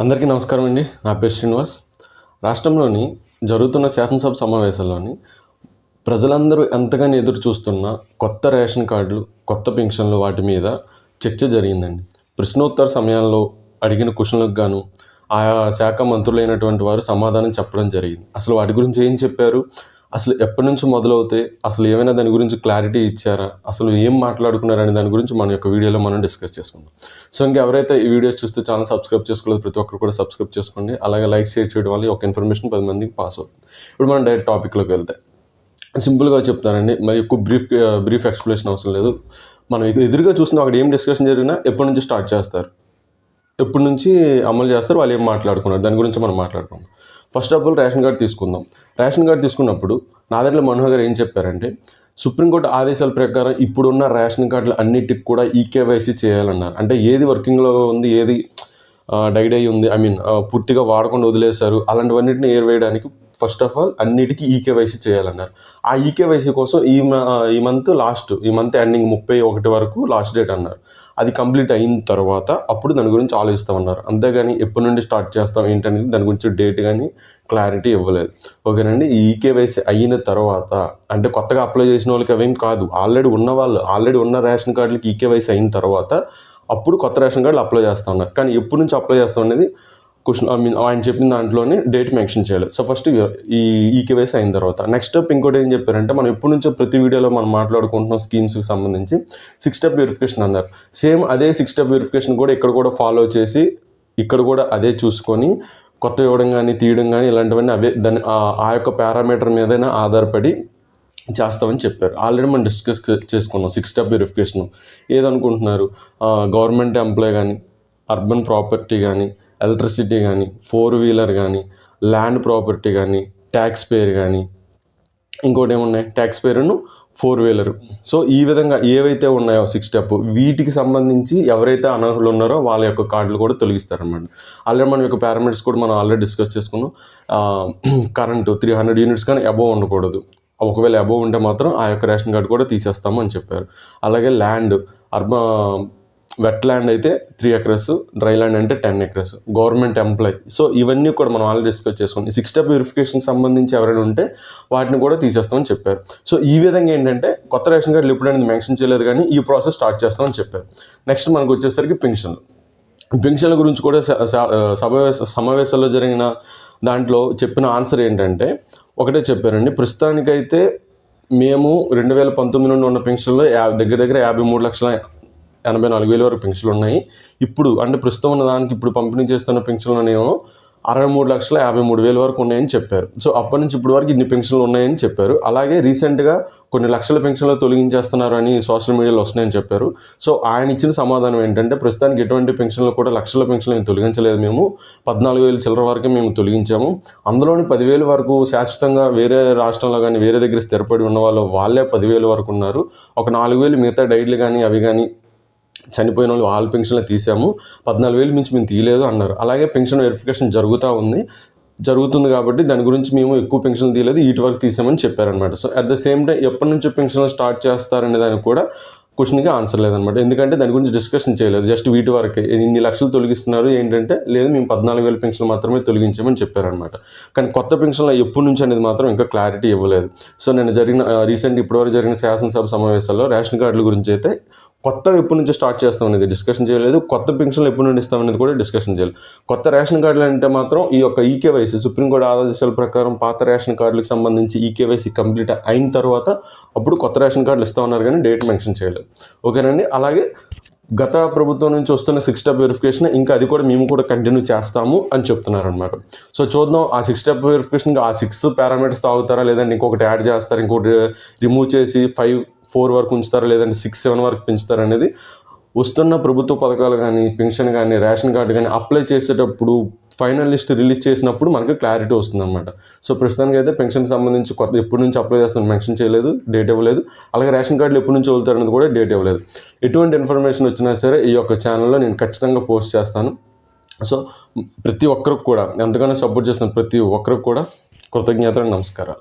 అందరికీ నమస్కారం అండి. నా పేరు శ్రీనివాస్. రాష్ట్రంలోని జరుగుతున్న శాసనసభ సమావేశాల్లోని ప్రజలందరూ ఎంతగానో ఎదురు చూస్తున్న కొత్త రేషన్ కార్డులు కొత్త పెన్షన్లు వాటి మీద చర్చ జరిగిందండి. ప్రశ్నోత్తర సమయాల్లో అడిగిన క్వశ్చన్లకు గాను ఆయా శాఖ మంత్రులైనటువంటి వారు సమాధానం చెప్పడం జరిగింది. అసలు వాటి గురించి ఏం చెప్పారు? అసలు ఎప్పటి నుంచి మొదలవుతాయి అసలు ఏమైనా దాని గురించి క్లారిటీ ఇచ్చారా అసలు ఏం మాట్లాడుకున్నారనే దాని గురించి మన యొక్క వీడియోలో మనం డిస్కస్ చేసుకుందాం. సో ఇంకా ఎవరైతే ఈ వీడియోస్ చూస్తే ఛానల్ సబ్స్క్రైబ్ చేసుకోలేదు ప్రతి ఒక్కరు కూడా సబ్స్క్రైబ్ చేసుకోండి. అలాగే లైక్ షేర్ చేయడం వల్ల ఒక ఇన్ఫర్మేషన్ పది మందికి పాస్ అవుతుంది. ఇప్పుడు మనం డైరెక్ట్ టాపిక్లోకి వెళ్తే సింపుల్గా చెప్తానండి. మరి ఎక్కువ బ్రీఫ్ బ్రీఫ్ ఎక్స్ప్లెనేషన్ అవసరం లేదు. మనం ఎదురుగా చూసిన అక్కడ ఏం డిస్కషన్ జరిగినా ఎప్పటి నుంచి స్టార్ట్ చేస్తారు? ఎప్పటి నుంచి అమలు చేస్తారు వాళ్ళు ఏం మాట్లాడుకున్నారు? దాని గురించి మనం మాట్లాడుకుందాం. First of all ration card తీసుకుందాం. రేషన్ కార్డు తీసుకున్నప్పుడు నాదెండ్ల మనోహర్ గారు ఏం చెప్పారంటే సుప్రీంకోర్టు ఆదేశాల ప్రకారం ఇప్పుడున్న రేషన్ కార్డులు అన్నిటికి కూడా ఈకేవైసీ చేయాలన్నారు. అంటే ఏది వర్కింగ్లో ఉంది ఏది డైడ్ అయి ఉంది ఐ మీన్ పూర్తిగా వాడకుండా వదిలేశారు అలాంటివన్నిటిని ఏర్వేయడానికి ఫస్ట్ ఆఫ్ ఆల్ అన్నిటికీ ఈకేవైసీ చేయాలన్నారు. ఆ ఈకేవైసీ కోసం ఈ ఈ మంత్ లాస్ట్ ఈ మంత్ ఎండింగ్ ముప్పై ఒకటి వరకు లాస్ట్ డేట్ అన్నారు. అది కంప్లీట్ అయిన తర్వాత అప్పుడు దాని గురించి ఆలోచిస్తామన్నారు. అంతేగాని ఎప్పటి నుండి స్టార్ట్ చేస్తాం ఏంటనేది దాని గురించి డేట్ కానీ క్లారిటీ ఇవ్వలేదు. ఓకేనండి? ఈ ఈకేవైసీ అయిన తర్వాత అంటే కొత్తగా అప్లై చేసిన వాళ్ళకి అవేం కాదు. ఆల్రెడీ ఉన్న వాళ్ళు ఆల్రెడీ ఉన్న రేషన్ కార్డులకి ఈకేవైసీ అయిన తర్వాత అప్పుడు కొత్త రేషన్ కార్డులు అప్లై చేస్తా ఉన్నారు. కానీ ఎప్పటి నుంచి అప్లై చేస్తాం అనేది క్వశ్చన్ ఐ మీన్ ఆయన చెప్పిన దాంట్లోనే డేట్ మెన్షన్ చేయాలి. సో ఫస్ట్ ఈ ఈకేవైస్ అయిన తర్వాత నెక్స్ట్ స్టెప్ ఇంకోటి ఏం చెప్పారంటే మనం ఎప్పటి నుంచో ప్రతి వీడియోలో మనం మాట్లాడుకుంటున్నాం స్కీమ్స్కి సంబంధించి. సిక్స్ స్టెప్ వెరిఫికేషన్ అన్నారు. సేమ్ అదే సిక్స్ స్టెప్ వెరిఫికేషన్ కూడా ఇక్కడ కూడా ఫాలో చేసి ఇక్కడ కూడా అదే చూసుకొని కొత్త ఇవ్వడం కానీ తీయడం కానీ ఇలాంటివన్నీ అవే దాని ఆ- ఆ యొక్క పారామీటర్ మీదైనా ఆధారపడి చేస్తామని చెప్పారు. ఆల్రెడీ మనం డిస్కస్ చేసుకున్నాం సిక్స్ స్టెప్ వెరిఫికేషన్ ఏదనుకుంటున్నారు? గవర్నమెంట్ ఎంప్లాయ్ కానీ అర్బన్ ప్రాపర్టీ కానీ ఎలక్ట్రిసిటీ కానీ ఫోర్ వీలర్ కానీ ల్యాండ్ ప్రాపర్టీ కానీ ట్యాక్స్ పేర్ కానీ ఇంకోటి ఏమున్నాయి? ట్యాక్స్ పేరును ఫోర్ వీలర్. సో ఈ విధంగా ఏవైతే ఉన్నాయో సిక్స్ స్టెప్ వీటికి సంబంధించి ఎవరైతే అనర్హులు ఉన్నారో వాళ్ళ యొక్క కార్డులు కూడా తొలగిస్తారనమాట ఆల్రెడీ మన యొక్క పారామీటర్స్ కూడా మనం ఆల్రెడీ డిస్కస్ చేసుకున్నాం. కరెంటు త్రీ హండ్రెడ్ యూనిట్స్ కానీ అబోవ్ ఉండకూడదు. ఒకవేళ అబోవ్ ఉంటే మాత్రం ఆ యొక్క రేషన్ కార్డు కూడా తీసేస్తాము అని చెప్పారు. అలాగే ల్యాండ్ అర్బన్ వెట్ ల్యాండ్ అయితే త్రీ ఎకరస్ డ్రై ల్యాండ్ అంటే ten acres government employee so ఇవన్నీ కూడా మనం ఆల్రెడీ డిస్కస్ చేసుకోండి సిక్స్ స్టెప్ వెరిఫికేషన్ సంబంధించి ఎవరైనా ఉంటే వాటిని కూడా తీసేస్తామని చెప్పారు. సో ఈ విధంగా ఏంటంటే కొత్త రేషన్ కార్డులు ఎప్పుడైనా మెన్షన్ చేయలేదు కానీ ఈ ప్రాసెస్ స్టార్ట్ చేస్తామని చెప్పారు. నెక్స్ట్ మనకు వచ్చేసరికి పెన్షన్ పెన్షన్ల గురించి కూడా స- స- సమావేశ సమావేశాల్లో జరిగిన దాంట్లో చెప్పిన ఆన్సర్ ఏంటంటే ఒకటే చెప్పారండి. ప్రస్తుతానికైతే మేము రెండు వేల పంతొమ్మిది నుండి ఉన్న పెన్షన్లో యా దగ్గర దగ్గర యాభై మూడు లక్షల ఎనభై నాలుగు వేల వరకు పెన్షన్లు ఉన్నాయి. ఇప్పుడు అంటే ప్రస్తుతం ఉన్న దానికి ఇప్పుడు పంపిణీ చేస్తున్న పెన్షన్లనేమో అరవై మూడు లక్షల యాభై మూడు వేల వరకు ఉన్నాయని చెప్పారు. సో అప్పటి నుంచి ఇప్పటి వరకు ఇన్ని పెన్షన్లు ఉన్నాయని చెప్పారు. అలాగే రీసెంట్గా కొన్ని లక్షల పెన్షన్లు తొలగించేస్తున్నారు అని సోషల్ మీడియాలో వస్తున్నాయని చెప్పారు. సో ఆయన ఇచ్చిన సమాధానం ఏంటంటే ప్రస్తుతానికి ఎటువంటి పెన్షన్లు కూడా లక్షల పెన్షన్లు మేము తొలగించలేదు. మేము పద్నాలుగు వేలు చిల్లర వరకే మేము తొలగించాము. అందులోని పదివేలు వరకు శాశ్వతంగా వేరే రాష్ట్రంలో కానీ వేరే దగ్గర స్థిరపడి ఉన్న వాళ్ళు వాళ్ళే పదివేలు వరకు ఉన్నారు. ఒక నాలుగు వేలు మిగతా డైట్లు కానీ అవి కానీ చనిపోయిన వాళ్ళు వాళ్ళ పెన్షన్లు తీసాము. పద్నాలుగు వేలు మించి మేము తీయలేదు అన్నారు. అలాగే పెన్షన్ వెరిఫికేషన్ జరుగుతూ ఉంది. జరుగుతుంది కాబట్టి దాని గురించి మేము ఎక్కువ పెన్షన్లు తీయలేదు. ఇటు వరకు తీసామని చెప్పారనమాట so at the same time ఎప్పటి నుంచి పెన్షన్లు స్టార్ట్ చేస్తారనే దానికి కూడా క్వశ్చన్కి ఆన్సర్ లేదనమాట. ఎందుకంటే దాని గురించి డిస్కషన్ చేయలేదు. జస్ట్ వీటి వరకే. ఇన్ని లక్షలు తొలగిస్తున్నారు. ఏంటంటే లేదు మేము పద్నాలుగు వేల పెన్షన్లు మాత్రమే తొలగించామని చెప్పారనమాట. కానీ కొత్త పెన్షన్లు ఎప్పటి నుంచి అనేది మాత్రం ఇంకా క్లారిటీ ఇవ్వలేదు. సో నేను జరిగిన రీసెంట్ ఇప్పటివరకు జరిగిన శాసనసభ సమావేశాల్లో రేషన్ కార్డుల గురించి అయితే కొత్త ఎప్పటి నుంచి స్టార్ట్ చేస్తాం అనేది డిస్కషన్ చేయలేదు. కొత్త పెన్షన్లు ఎప్పటి నుండి ఇస్తామనేది కూడా డిస్కషన్ చేయలేదు. కొత్త రేషన్ కార్డులు అంటే మాత్రం ఈ యొక్క ఈకేవైసీ సుప్రీంకోర్టు ఆదేశాల ప్రకారం పాత రేషన్ కార్డులకు సంబంధించి ఈకేవైసీ కంప్లీట్ అయిన తర్వాత అప్పుడు కొత్త రేషన్ కార్డులు ఇస్తామన్నారు కానీ డేట్ మెన్షన్ చేయలేదు. ఓకేనండి? అలాగే గత ప్రభుత్వం నుంచి వస్తున్న సిక్స్ స్టెప్ వెరిఫికేషన్ ఇంకా అది కూడా మేము కూడా కంటిన్యూ చేస్తాము అని చెప్తున్నారు అనమాట సో చూద్దాం ఆ సిక్స్ స్టెప్ వెరిఫికేషన్కి ఆ సిక్స్ పారామీటర్స్ తాగుతారా లేదంటే ఇంకొకటి యాడ్ చేస్తారా ఇంకొకటి రిమూవ్ చేసి ఫైవ్ ఫోర్ వరకు ఉంచుతారా లేదంటే సిక్స్ సెవెన్ వరకు పెంచుతారా అనేది వస్తున్న ప్రభుత్వ పథకాలు కానీ పెన్షన్ కానీ రేషన్ కార్డు కానీ అప్లై చేసేటప్పుడు ఫైనల్ లిస్ట్ రిలీజ్ చేసినప్పుడు మనకు క్లారిటీ వస్తుంది అనమాట సో ప్రస్తుతానికి అయితే పెన్షన్ సంబంధించి కొత్త ఎప్పటి నుంచి అప్లై చేస్తాను మెన్షన్ చేయలేదు డేట్ ఇవ్వలేదు. అలాగే రేషన్ కార్డులు ఎప్పటి నుంచి వెళ్తారనేది కూడా డేట్ ఇవ్వలేదు. ఎటువంటి ఇన్ఫర్మేషన్ వచ్చినా సరే ఈ యొక్క ఛానల్లో నేను ఖచ్చితంగా పోస్ట్ చేస్తాను. సో ప్రతి ఒక్కరికి కూడా ఎంతగానో సపోర్ట్ చేస్తున్న ప్రతి ఒక్కరికి కూడా కృతజ్ఞతలు నమస్కారాలు.